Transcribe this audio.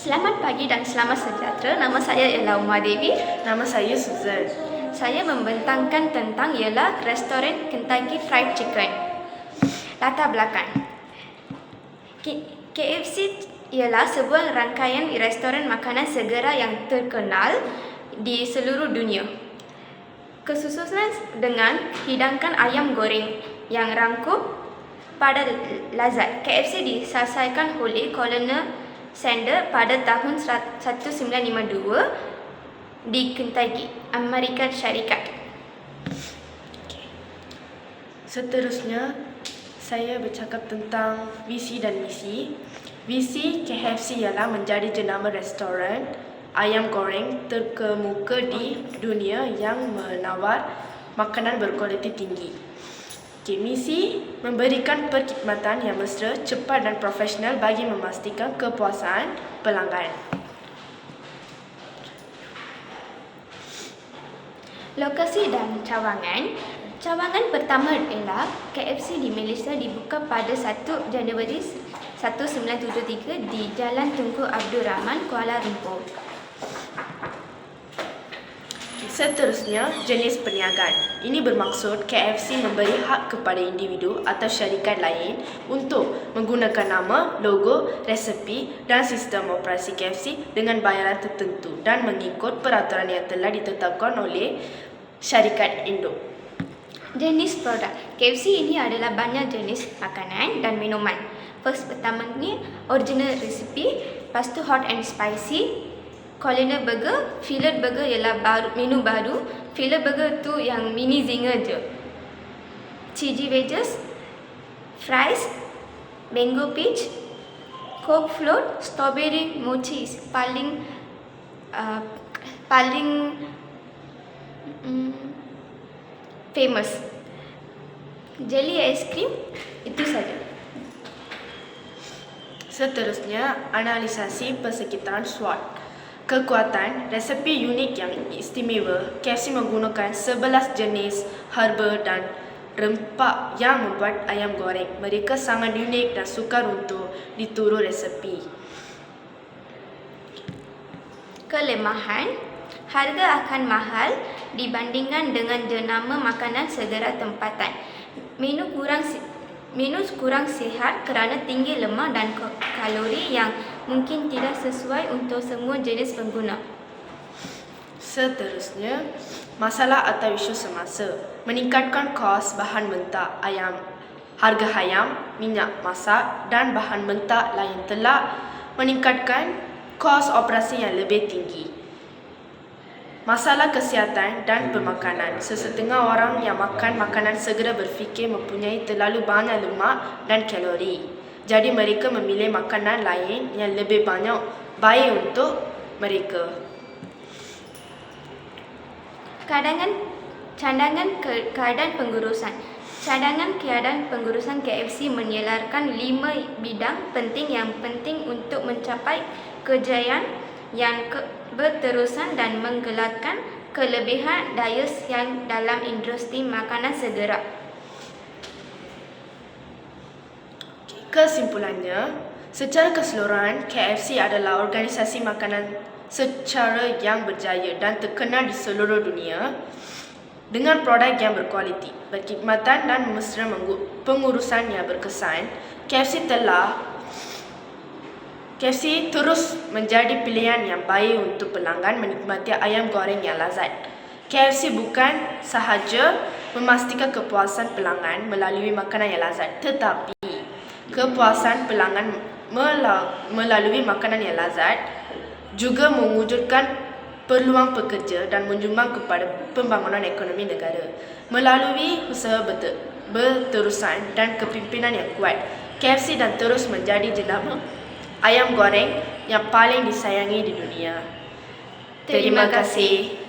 Selamat pagi dan selamat sejahtera. Nama saya ialah Umar Devi. Nama saya Susan. Saya membentangkan tentang ialah restoran Kentucky Fried Chicken. Latar belakang. KFC ialah sebuah rangkaian restoran makanan segera yang terkenal di seluruh dunia. Kesusunan dengan hidangkan ayam goreng yang rangkup pada lazat. KFC diselesaikan oleh Colonel Sanders pada tahun 1952 di Kentucky, Amerika Syarikat. Seterusnya, saya bercakap tentang visi dan misi. Visi KFC ialah menjadi jenama restoran ayam goreng terkemuka di dunia yang menawar makanan berkualiti tinggi. Misi memberikan perkhidmatan yang mesra, cepat dan profesional bagi memastikan kepuasan pelanggan. Lokasi dan cawangan Cawangan pertama ialah KFC di Malaysia dibuka pada 1 Januari 1973 di Jalan Tunku Abdul Rahman, Kuala Lumpur. Seterusnya, jenis perniagaan. Ini bermaksud KFC memberi hak kepada individu atau syarikat lain untuk menggunakan nama, logo, resepi dan sistem operasi KFC dengan bayaran tertentu dan mengikut peraturan yang telah ditetapkan oleh syarikat induk. Jenis produk KFC ini adalah banyak jenis makanan dan minuman. First pertama ni original recipe, lepas tu hot and spicy, Colonel Burger, Fillet Burger ialah baru, menu baru, Fillet Burger tu yang mini zinger je. Cheesy wedges, fries, mango peach, coke float, strawberry mochi paling uh, paling um, famous. Jelly ice cream itu saja. Seterusnya, analisa analisasi persekitaran SWOT. Kekuatan, resepi unik yang istimewa, KFC menggunakan 11 jenis herba dan rempah yang membuat ayam goreng. Mereka sangat unik dan sukar untuk diturut resepi. Kelemahan, harga akan mahal dibandingkan dengan jenama makanan segera tempatan. Menu kurang menu kurang sihat kerana tinggi lemak dan kalori yang mungkin tidak sesuai untuk semua jenis pengguna. Seterusnya, masalah atau isu semasa. Meningkatkan kos bahan mentah ayam, harga ayam, minyak masak dan bahan mentah lain telah meningkatkan kos operasi yang lebih tinggi. Masalah kesihatan dan pemakanan. Sesetengah orang yang makan makanan segera berfikir mempunyai terlalu banyak lemak dan kalori. Jadi mereka memilih makanan lain yang lebih banyak baik untuk mereka. Cadangan cadangan ke, keadaan pengurusan. Cadangan keadaan pengurusan KFC menyelarkan lima bidang penting yang penting untuk mencapai kejayaan yang ke, berterusan dan menggelarkan kelebihan daya yang dalam industri makanan segera. Kesimpulannya, secara keseluruhan, KFC adalah organisasi makanan secara yang berjaya dan terkenal di seluruh dunia dengan produk yang berkualiti, berkhidmatan dan mesra pengurusan yang berkesan. KFC telah KFC terus menjadi pilihan yang baik untuk pelanggan menikmati ayam goreng yang lazat. KFC bukan sahaja memastikan kepuasan pelanggan melalui makanan yang lazat, tetapi kepuasan pelanggan mela- melalui makanan yang lazat juga mewujudkan peluang pekerja dan menyumbang kepada pembangunan ekonomi negara. Melalui usaha ber- berterusan dan kepimpinan yang kuat, KFC dan terus menjadi jenama ayam goreng yang paling disayangi di dunia. Terima kasih.